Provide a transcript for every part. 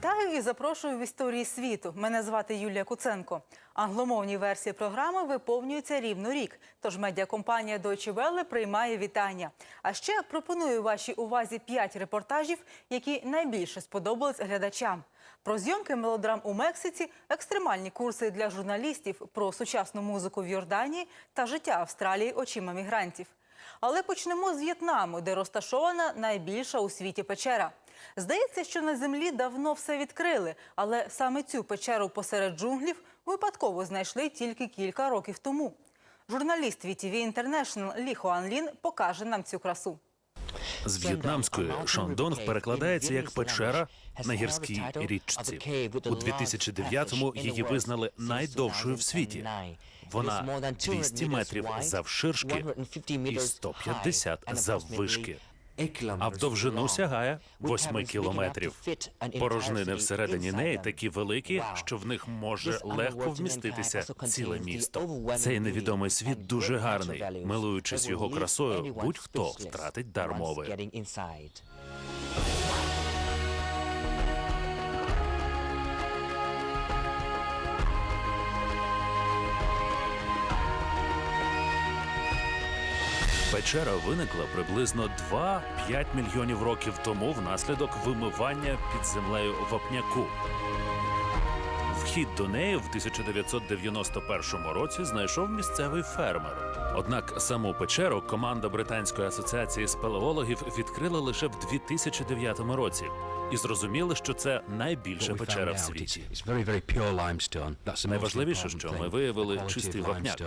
Вітаю і запрошую в історії світу. Мене звати Юлія Куценко. Англомовні версії програми виповнюються рівно рік. Тож медіакомпанія Deutsche Welle приймає вітання. А ще пропоную вашій увазі п'ять репортажів, які найбільше сподобались глядачам. Про зйомки мелодрам у Мексиці, екстремальні курси для журналістів, про сучасну музику в Йорданії та життя Австралії очима мігрантів. Але почнемо з В'єтнаму, де розташована найбільша у світі печера. Здається, що на землі давно все відкрили, але саме цю печеру посеред джунглів випадково знайшли тільки кілька років тому. Журналіст VTV International Лі Хуан Лін покаже нам цю красу. З в'єтнамської Шондонг перекладається як печера на гірській річці. У 2009-му її визнали найдовшою в світі. Вона 200 метрів завширшки і 150 заввишки. А в довжину сягає 8 кілометрів. Порожнини всередині неї такі великі, що в них може легко вміститися ціле місто. Цей невідомий світ дуже гарний. Милуючись його красою, будь-хто втратить дар мови. Печера виникла приблизно 2-5 мільйонів років тому внаслідок вимивання під землею вапняку. Вхід до неї в 1991 році знайшов місцевий фермер. Однак саму печеру команда Британської асоціації спелеологів відкрила лише в 2009 році і зрозуміли, що це найбільша печера в світі. Найважливіше, що ми виявили чистий вапняк.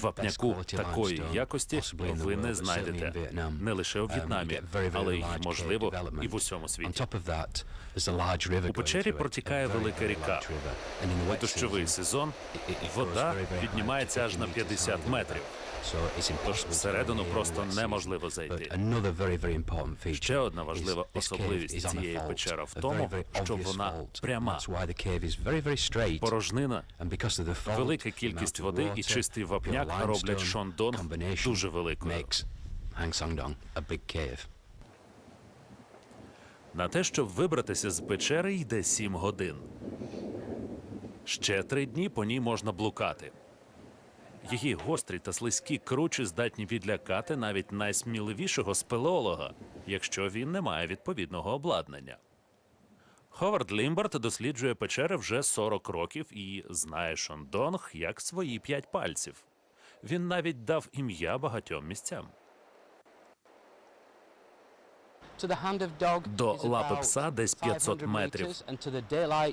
Вапняку такої якості ви не знайдете не лише у В'єтнамі, але й можливо і в усьому світі. У печері протікає велика ріка. У дощовий сезон вода піднімається аж на 50 метрів. Всередину просто неможливо зайти. Ще одна важлива особливість цієї печери в тому, що вона пряма. Порожнина, велика кількість води і чистий вапняк роблять Шондонг дуже великою. На те, щоб вибратися з печери, йде 7 годин. Ще три дні по ній можна блукати. Її гострі та слизькі кручі здатні відлякати навіть найсміливішого спелеолога, якщо він не має відповідного обладнання. Ховард Лімбард досліджує печери вже 40 років і знає Шондонг як свої п'ять пальців. Він навіть дав ім'я багатьом місцям. До лапи пса десь 500 метрів.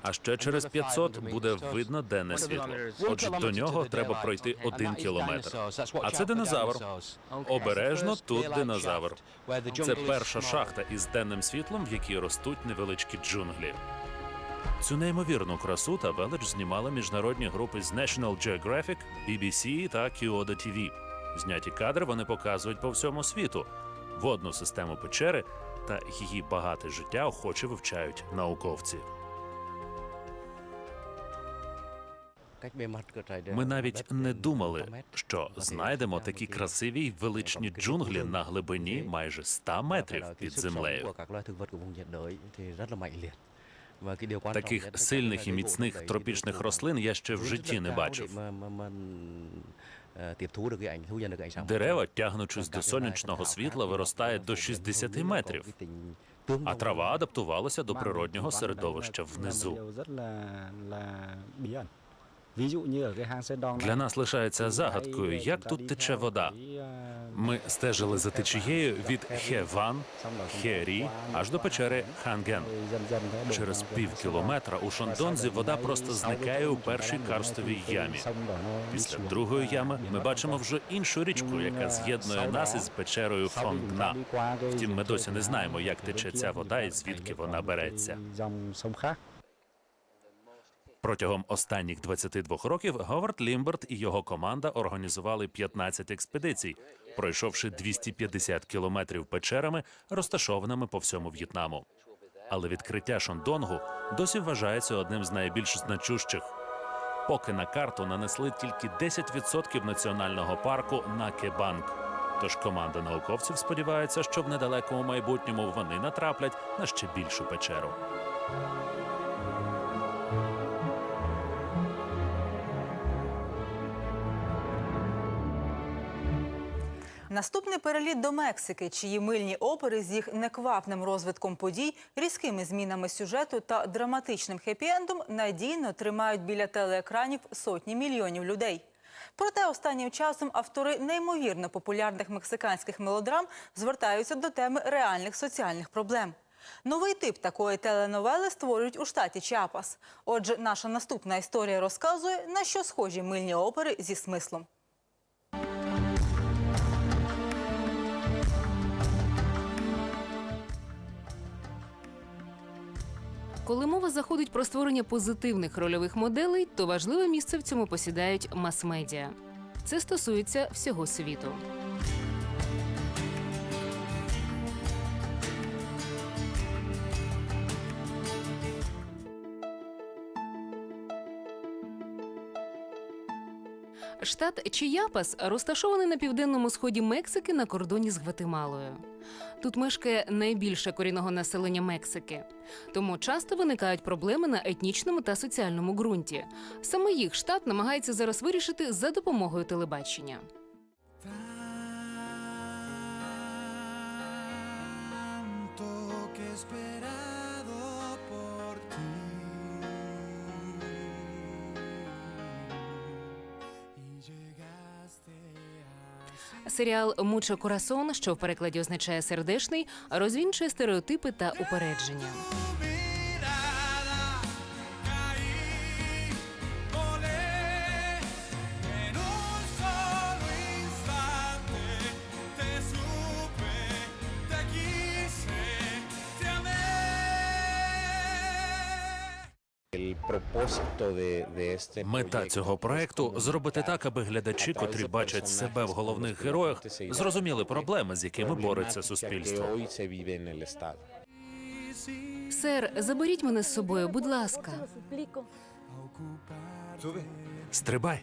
А ще через 500 буде видно денне світло. Отже, до нього треба пройти один кілометр. А це динозавр. Обережно тут динозавр. Це перша шахта із денним світлом, в якій ростуть невеличкі джунглі. Цю неймовірну красу та велич знімали міжнародні групи з National Geographic, BBC та Kyoto TV. Зняті кадри вони показують по всьому світу. Водну систему печери та її багате життя охоче вивчають науковці. Ми навіть не думали, що знайдемо такі красиві й величні джунглі на глибині майже 100 метрів під землею. Таких сильних і міцних тропічних рослин я ще в житті не бачив. Дерева, тягнучись до сонячного світла, виростають до 60 метрів, а трава адаптувалася до природнього середовища внизу. Для нас лишається загадкою, як тут тече вода. Ми стежили за течією від Хеван, Хері аж до печери Ханген. Через пів кілометра у Шондонзі вода просто зникає у першій карстовій ямі. Після другої ями ми бачимо вже іншу річку, яка з'єднує нас із печерою Фонгна. Втім, ми досі не знаємо, як тече ця вода і звідки вона береться. Протягом останніх 22 років Говард Лімберт і його команда організували 15 експедицій, пройшовши 250 кілометрів печерами, розташованими по всьому В'єтнаму. Але відкриття Шондонгу досі вважається одним з найбільш значущих. Поки на карту нанесли тільки 10% національного парку на Кебанк. Тож команда науковців сподівається, що в недалекому майбутньому вони натраплять на ще більшу печеру. Наступний переліт до Мексики, чиї мильні опери з їх неквапним розвитком подій, різкими змінами сюжету та драматичним хеппі-ендом надійно тримають біля телеекранів сотні мільйонів людей. Проте останнім часом автори неймовірно популярних мексиканських мелодрам звертаються до теми реальних соціальних проблем. Новий тип такої теленовели створюють у штаті Чіапас. Отже, наша наступна історія розказує, на що схожі мильні опери зі смислом. Коли мова заходить про створення позитивних рольових моделей, то важливе місце в цьому посідають мас-медіа. Це стосується всього світу. Штат Чияпас розташований на південному сході Мексики на кордоні з Гватемалою. Тут мешкає найбільше корінного населення Мексики, тому часто виникають проблеми на етнічному та соціальному ґрунті. Саме їх штат намагається зараз вирішити за допомогою телебачення. tanto Серіал Мучо Курасон, що в перекладі означає сердешний, розвінчує стереотипи та упередження. Мета цього проекту зробити так, аби глядачі, котрі бачать себе в головних героях, зрозуміли проблеми, з якими бореться суспільство. Сер, заберіть мене з собою, будь ласка. Стрибай.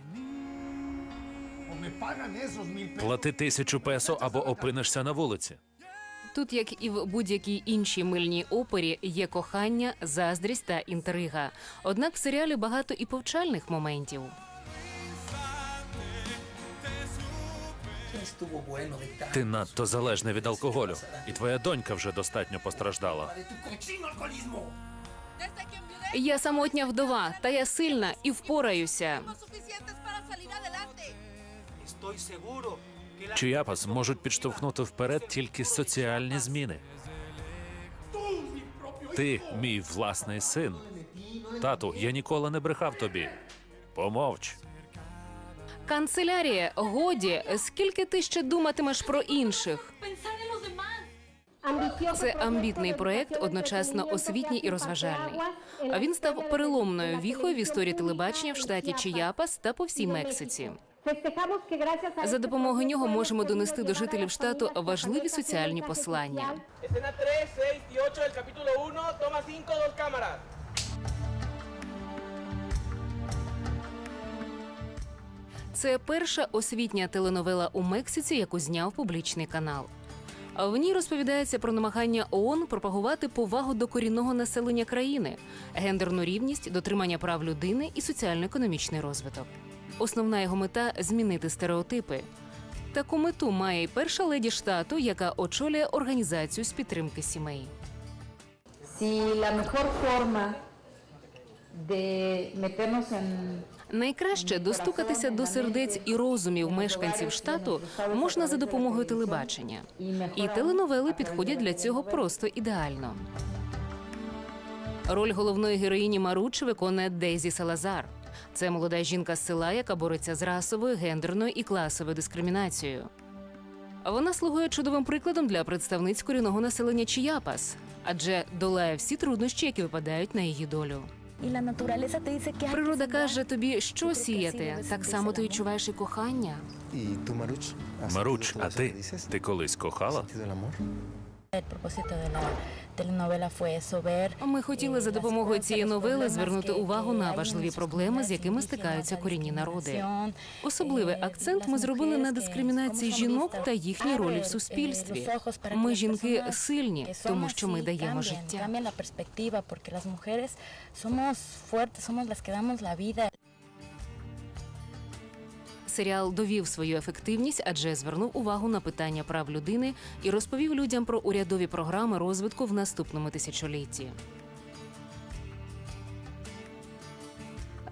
Плати тисячу песо або опинишся на вулиці. Тут, як і в будь-якій іншій мильній опері, є кохання, заздрість та інтрига. Однак в серіалі багато і повчальних моментів. Ти надто залежний від алкоголю, і твоя донька вже достатньо постраждала. Я самотня вдова, та я сильна і впораюся. Para. Чияпас можуть підштовхнути вперед тільки соціальні зміни. Ти мій власний син. Тату, я ніколи не брехав тобі. Помовч. Канцелярія, годі, скільки ти ще думатимеш про інших? Це амбітний проект, одночасно освітній і розважальний. А він став переломною віхою в історії телебачення в штаті Чияпас та по всій Мексиці. За допомогою нього можемо донести до жителів штату важливі соціальні послання. Escena 3, 6 y 8 del capítulo 1, toma 5, dos cámaras. Це перша освітня теленовела у Мексиці, яку зняв публічний канал. В ній розповідається про намагання ООН пропагувати повагу до корінного населення країни, гендерну рівність, дотримання прав людини і соціально-економічний розвиток. Основна його мета змінити стереотипи. Таку мету має й перша леді штату, яка очолює організацію з підтримки сімей. Найкраще достукатися до сердець і розумів мешканців штату можна за допомогою телебачення. І теленовели підходять для цього просто ідеально. Роль головної героїні Маруч виконує Дейзі Салазар. Це молода жінка з села, яка бореться з расовою, гендерною і класовою дискримінацією. Вона слугує чудовим прикладом для представниць корінного населення Чияпас, адже долає всі труднощі, які випадають на її долю. Природа каже тобі, що сіяти. Так само ти відчуваєш і кохання. Маруч, а ти? Ти колись кохала? Ми хотіли за допомогою цієї новели звернути увагу на важливі проблеми, з якими стикаються корінні народи. Особливий акцент ми зробили на дискримінації жінок та їхній ролі в суспільстві. Ми жінки сильні, тому що ми даємо життя. Серіал довів свою ефективність, адже звернув увагу на питання прав людини і розповів людям про урядові програми розвитку в наступному тисячолітті.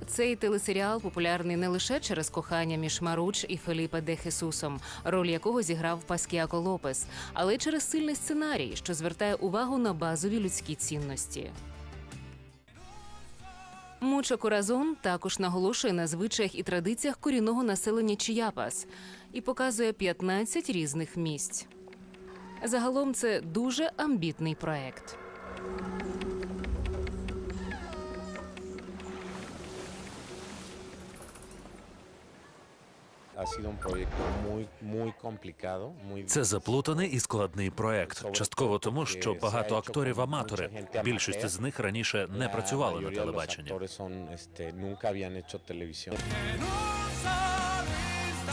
Цей телесеріал популярний не лише через кохання між Маруч і Феліпе де Хесусом, роль якого зіграв Паскіако Лопес, але й через сильний сценарій, що звертає увагу на базові людські цінності. Мучо Коразон також наголошує на звичаях і традиціях корінного населення Чіяпас і показує 15 різних місць. Загалом це дуже амбітний проект. Це заплутаний і складний проект. Частково тому, що багато акторів аматори. Більшість з них раніше не працювали на телебаченні.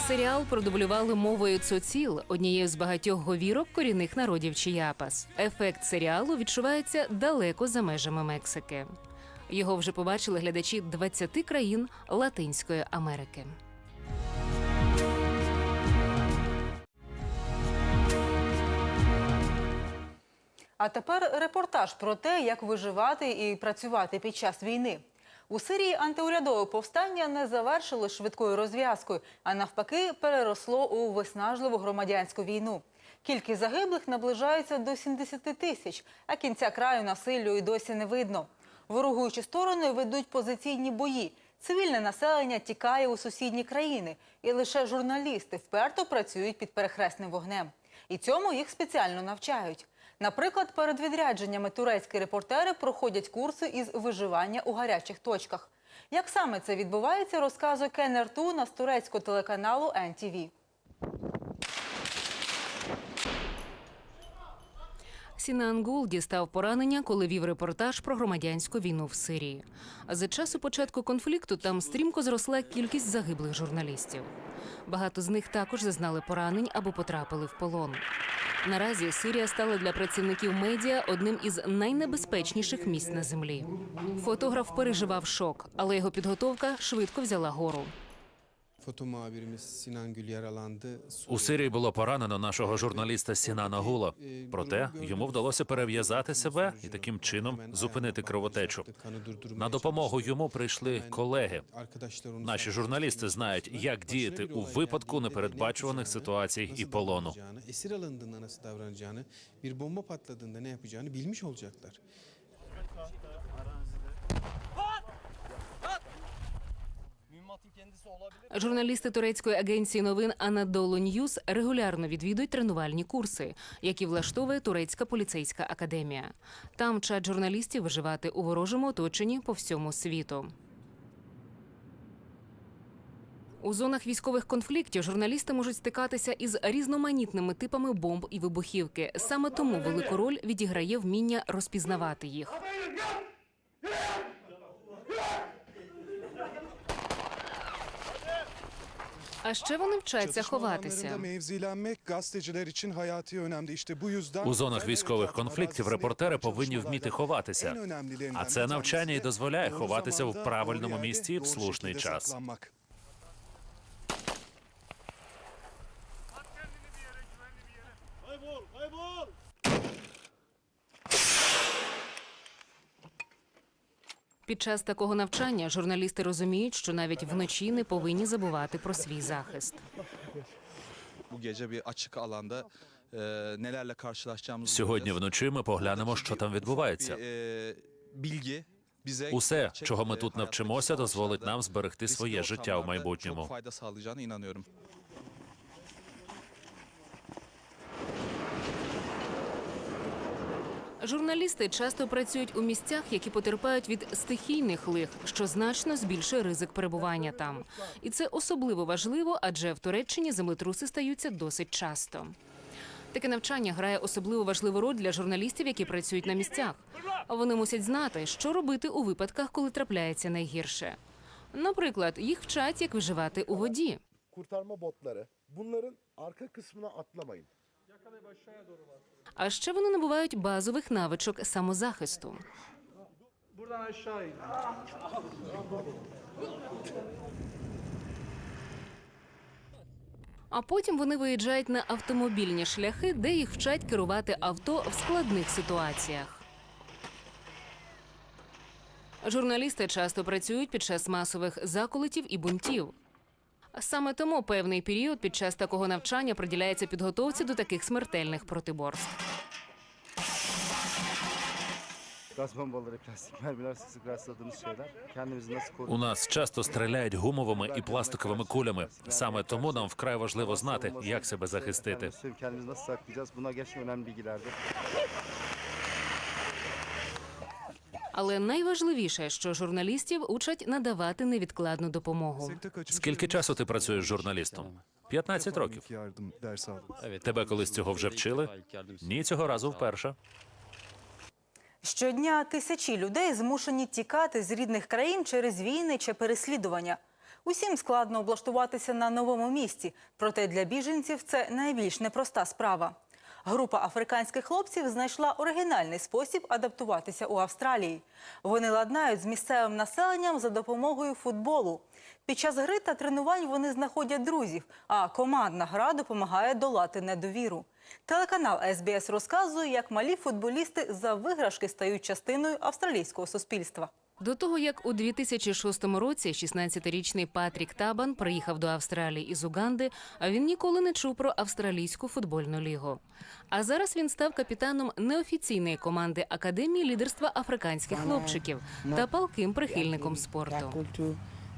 Серіал продублювали мовою цоціл, однією з багатьох говірок корінних народів Чіяпас. Ефект серіалу відчувається далеко за межами Мексики. Його вже побачили глядачі 20 країн Латинської Америки. А тепер репортаж про те, як виживати і працювати під час війни. У Сирії антиурядове повстання не завершилось швидкою розв'язкою, а навпаки, переросло у виснажливу громадянську війну. Кількість загиблих наближається до 70 тисяч, а кінця краю насиллю і досі не видно. Ворогуючі сторони ведуть позиційні бої. Цивільне населення тікає у сусідні країни, і лише журналісти вперто працюють під перехресним вогнем. І цьому їх спеціально навчають. Наприклад, перед відрядженнями турецькі репортери проходять курси із виживання у гарячих точках. Як саме це відбувається, розказує Кен Ертуна з турецького телеканалу NTV. Сінан Гул дістав поранення, коли вів репортаж про громадянську війну в Сирії. За часу початку конфлікту там стрімко зросла кількість загиблих журналістів. Багато з них також зазнали поранень або потрапили в полон. Наразі Сирія стала для працівників медіа одним із найнебезпечніших місць на землі. Фотограф переживав шок, але його підготовка швидко взяла гору. У Сирії було поранено нашого журналіста Сінана Гула. Проте йому вдалося перев'язати себе і таким чином зупинити кровотечу. На допомогу йому прийшли колеги. Наші журналісти знають, як діяти у випадку непередбачуваних ситуацій і полону. Журналісти турецької агенції новин Анадолу Ньюз регулярно відвідують тренувальні курси, які влаштовує турецька поліцейська академія. Там вчать журналістів виживати у ворожому оточенні по всьому світу. У зонах військових конфліктів журналісти можуть стикатися із різноманітними типами бомб і вибухівки. Саме тому велику роль відіграє вміння розпізнавати їх. А ще вони вчаться ховатися. У зонах військових конфліктів репортери повинні вміти ховатися. А це навчання і дозволяє ховатися в правильному місці в слушний час. Під час такого навчання журналісти розуміють, що навіть вночі не повинні забувати про свій захист. Karşılaşacağımızı Сьогодні вночі ми поглянемо, що там відбувається. Bilgi Усе, чого ми e, тут навчимося, дозволить нам зберегти своє життя в майбутньому. Журналісти часто працюють у місцях, які потерпають від стихійних лих, що значно збільшує ризик перебування там. І це особливо важливо, адже в Туреччині землетруси стаються досить часто. Таке навчання грає особливо важливу роль для журналістів, які працюють на місцях. Вони мусять знати, що робити у випадках, коли трапляється найгірше. Наприклад, їх вчать, як виживати у воді. kurtarma botları. Bunların arka kısmına atlamayın. А ще вони набувають базових навичок самозахисту. А потім вони виїжджають на автомобільні шляхи, де їх вчать керувати авто в складних ситуаціях. Журналісти часто працюють під час масових заколотів і бунтів. Саме тому певний період під час такого навчання приділяється підготовці до таких смертельних протиборств. Gaz bombaları, plastik mermiler sık rastladığımız şeyler. Kendimizi nasıl У нас часто стріляють гумовими і пластиковими кулями. Саме тому нам вкрай важливо знати, як себе захистити. Kendimizi nasıl saklayacağız? Bunlar gerçekten önemli bilgilerdir. Але найважливіше, що журналістів учать надавати невідкладну допомогу. Скільки часу ти працюєш журналістом? 15 років. Тебе колись цього вже вчили? Ні, цього разу вперше. Щодня тисячі людей змушені тікати з рідних країн через війни чи переслідування. Усім складно облаштуватися на новому місці, проте для біженців це найбільш непроста справа. Група африканських хлопців знайшла оригінальний спосіб адаптуватися у Австралії. Вони ладнають з місцевим населенням за допомогою футболу. Під час гри та тренувань вони знаходять друзів, а командна гра допомагає долати недовіру. Телеканал СБС розказує, як малі футболісти за виграшки стають частиною австралійського суспільства. До того, як у 2006 році 16-річний Патрік Табан приїхав до Австралії із Уганди, а він ніколи не чув про австралійську футбольну лігу. А зараз він став капітаном неофіційної команди Академії лідерства африканських хлопчиків та палким прихильником спорту.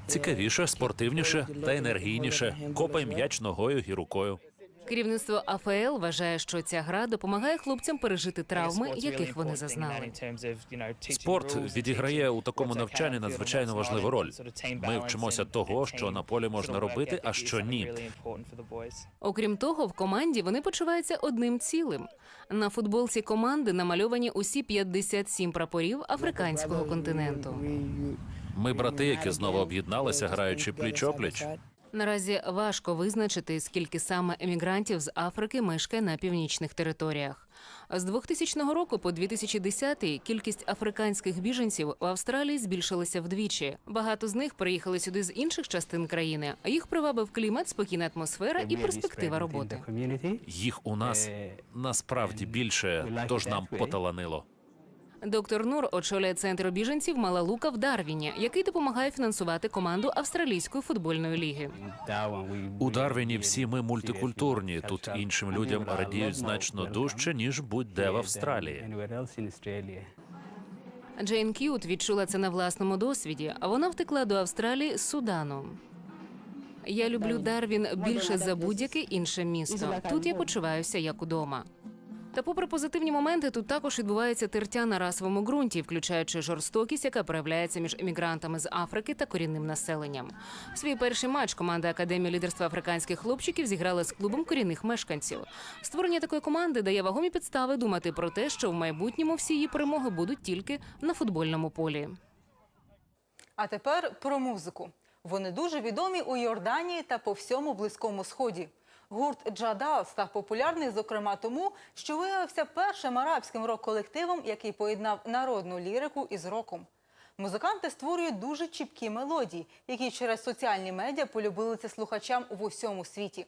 Цікавіше, спортивніше та енергійніше. Копай м'яч ногою і рукою. Керівництво АФЛ вважає, що ця гра допомагає хлопцям пережити травми, яких вони зазнали. Спорт відіграє у такому навчанні надзвичайно важливу роль. Ми вчимося того, що на полі можна робити, а що ні. Окрім того, в команді вони почуваються одним цілим. На футболці команди намальовані усі 57 прапорів африканського континенту. Ми брати, які знову об'єдналися, граючи пліч-опліч. Наразі важко визначити, скільки саме емігрантів з Африки мешкає на північних територіях. З 2000 року по 2010 кількість африканських біженців у Австралії збільшилася вдвічі. Багато з них приїхали сюди з інших частин країни, їх привабив клімат, спокійна атмосфера і перспектива роботи. Їх у нас насправді більше, тож нам поталанило. Доктор Нур очолює центр біженців Мала Лука в Дарвіні, який допомагає фінансувати команду австралійської футбольної ліги. У Дарвіні всі ми мультикультурні. Тут іншим людям радіють значно дужче, ніж будь-де в Австралії. Джейн К'ют відчула це на власному досвіді, а вона втекла до Австралії з Судану. Я люблю Дарвін більше за будь-яке інше місто. Тут я почуваюся як удома. Та, попри позитивні моменти, тут також відбувається тертя на расовому ґрунті, включаючи жорстокість, яка проявляється між емігрантами з Африки та корінним населенням. Свій перший матч команда Академії лідерства африканських хлопчиків зіграла з клубом корінних мешканців. Створення такої команди дає вагомі підстави думати про те, що в майбутньому всі її перемоги будуть тільки на футбольному полі. А тепер про музику. Вони дуже відомі у Йорданії та по всьому Близькому Сході. Гурт Джадал став популярний, зокрема тому, що виявився першим арабським рок-колективом, який поєднав народну лірику із роком. Музиканти створюють дуже чіпкі мелодії, які через соціальні медіа полюбилися слухачам в усьому світі.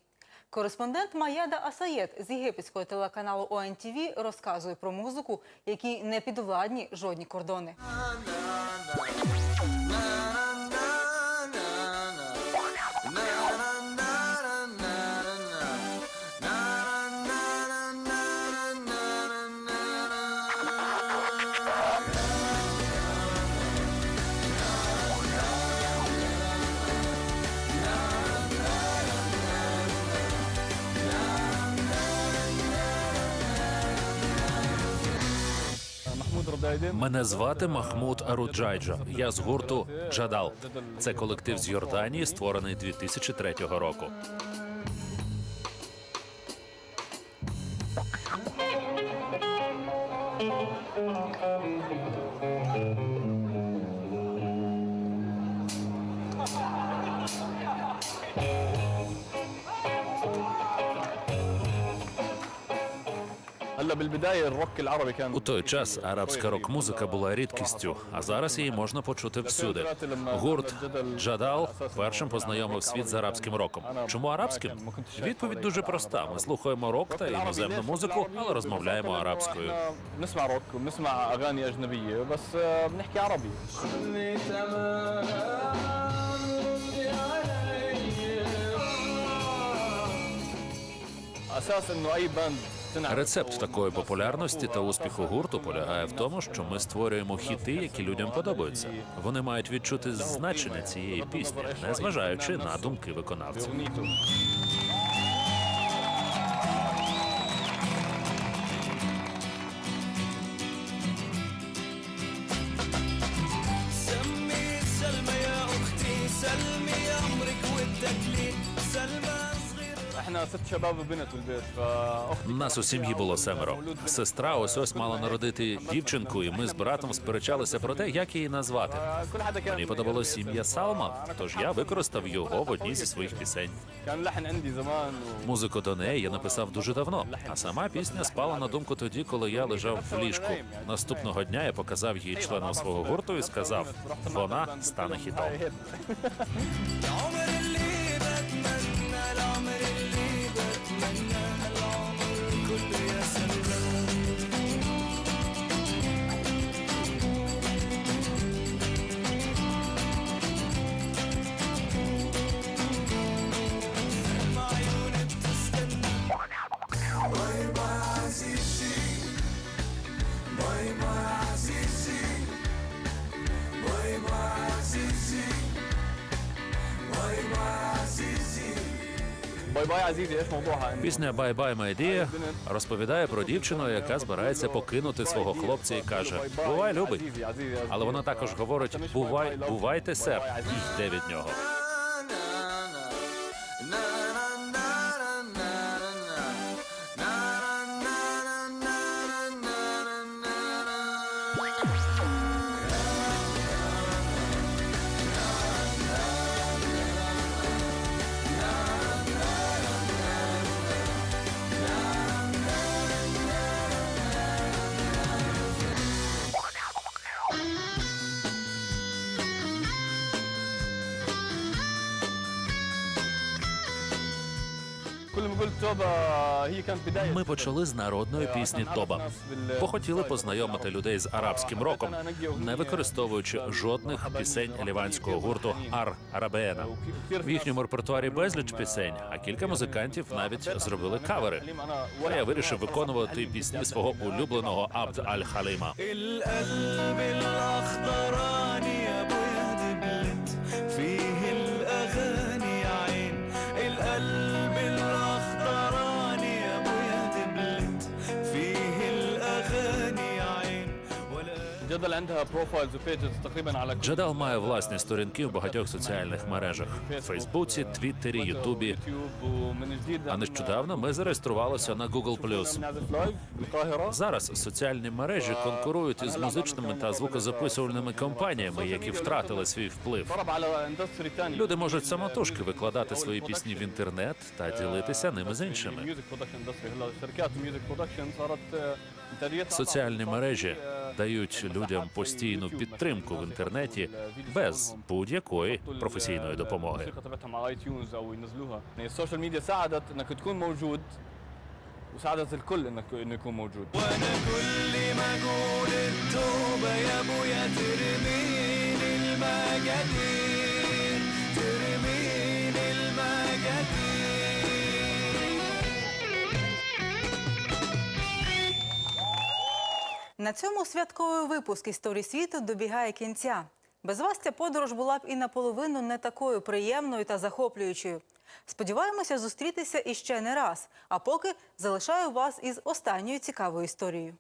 Кореспондент Маєда Асаєд з єгипетського телеканалу ОНТВ розказує про музику, якій не підвладні жодні кордони. Мене звати Махмуд Аруджайджа. Я з гурту Джадал. Це колектив з Йорданії, створений 2003 року. У той час арабська рок-музика була рідкістю, а зараз її можна почути всюди. Гурт Джадал першим познайомив світ з арабським роком. Чому арабським? Відповідь дуже проста. Ми слухаємо рок та іноземну музику, але розмовляємо арабською. نسمع روك وبنسمع اغاني اجنبيه بس آه، بنحكي عربي اساس انه اي باند تنعرف Рецепт такої популярності та успіху гурту полягає в тому, що ми створюємо хіти, які людям подобаються. Вони мають відчути значення цієї пісні, незважаючи на думки виконавців. Нас у сім'ї було семеро. Сестра ось ось мала народити дівчинку, і ми з братом сперечалися про те, як її назвати. Мені подобалось ім'я Салма, тож я використав його в одній зі своїх пісень. Музику до неї я написав дуже давно, а сама пісня спала на думку тоді, коли я лежав в ліжку. Наступного дня я показав їй членам свого гурту і сказав: вона стане хітом. Пісня «Bye Bye, My Dear» розповідає про дівчину, яка збирається покинути свого хлопця і каже: Бувай, любий. але вона також говорить: Бувай, бувайте, сер, йде від нього. Ми почали з народної пісні Тоба. Похотіли познайомити людей з арабським роком, не використовуючи жодних пісень ліванського гурту Ар Арабеена. В їхньому репертуарі безліч пісень, а кілька музикантів навіть зробили кавери. А я вирішив виконувати пісні свого улюбленого Абд Аль Халима. Джадал має власні сторінки в багатьох соціальних мережах: Фейсбуці, Твіттері, Ютубі. А нещодавно ми зареєструвалися на Google+. Зараз соціальні мережі конкурують із музичними та звукозаписувальними компаніями, які втратили свій вплив. Люди можуть самотужки викладати свої пісні в інтернет та ділитися ними з іншими. الميوزك برودكشن اندستري هلا شركات الميوزك برودكشن صارت آه، انتاجيتها Соціальні мережі дають людям постійну підтримку в інтернеті без будь-якої професійної допомоги. الموسيقى تبعتهم على اي تيونز او ينزلوها يعني السوشيال ميديا ساعدت انك تكون موجود وساعدت الكل انك انه يكون موجود وانا كل ما اقول التوبه يا ابويا ترميني المجادير На цьому святковий випуск історії світу добігає кінця. Без вас ця подорож була б і наполовину не такою приємною та захоплюючою. Сподіваємося зустрітися іще не раз. А поки залишаю вас із останньою цікавою історією.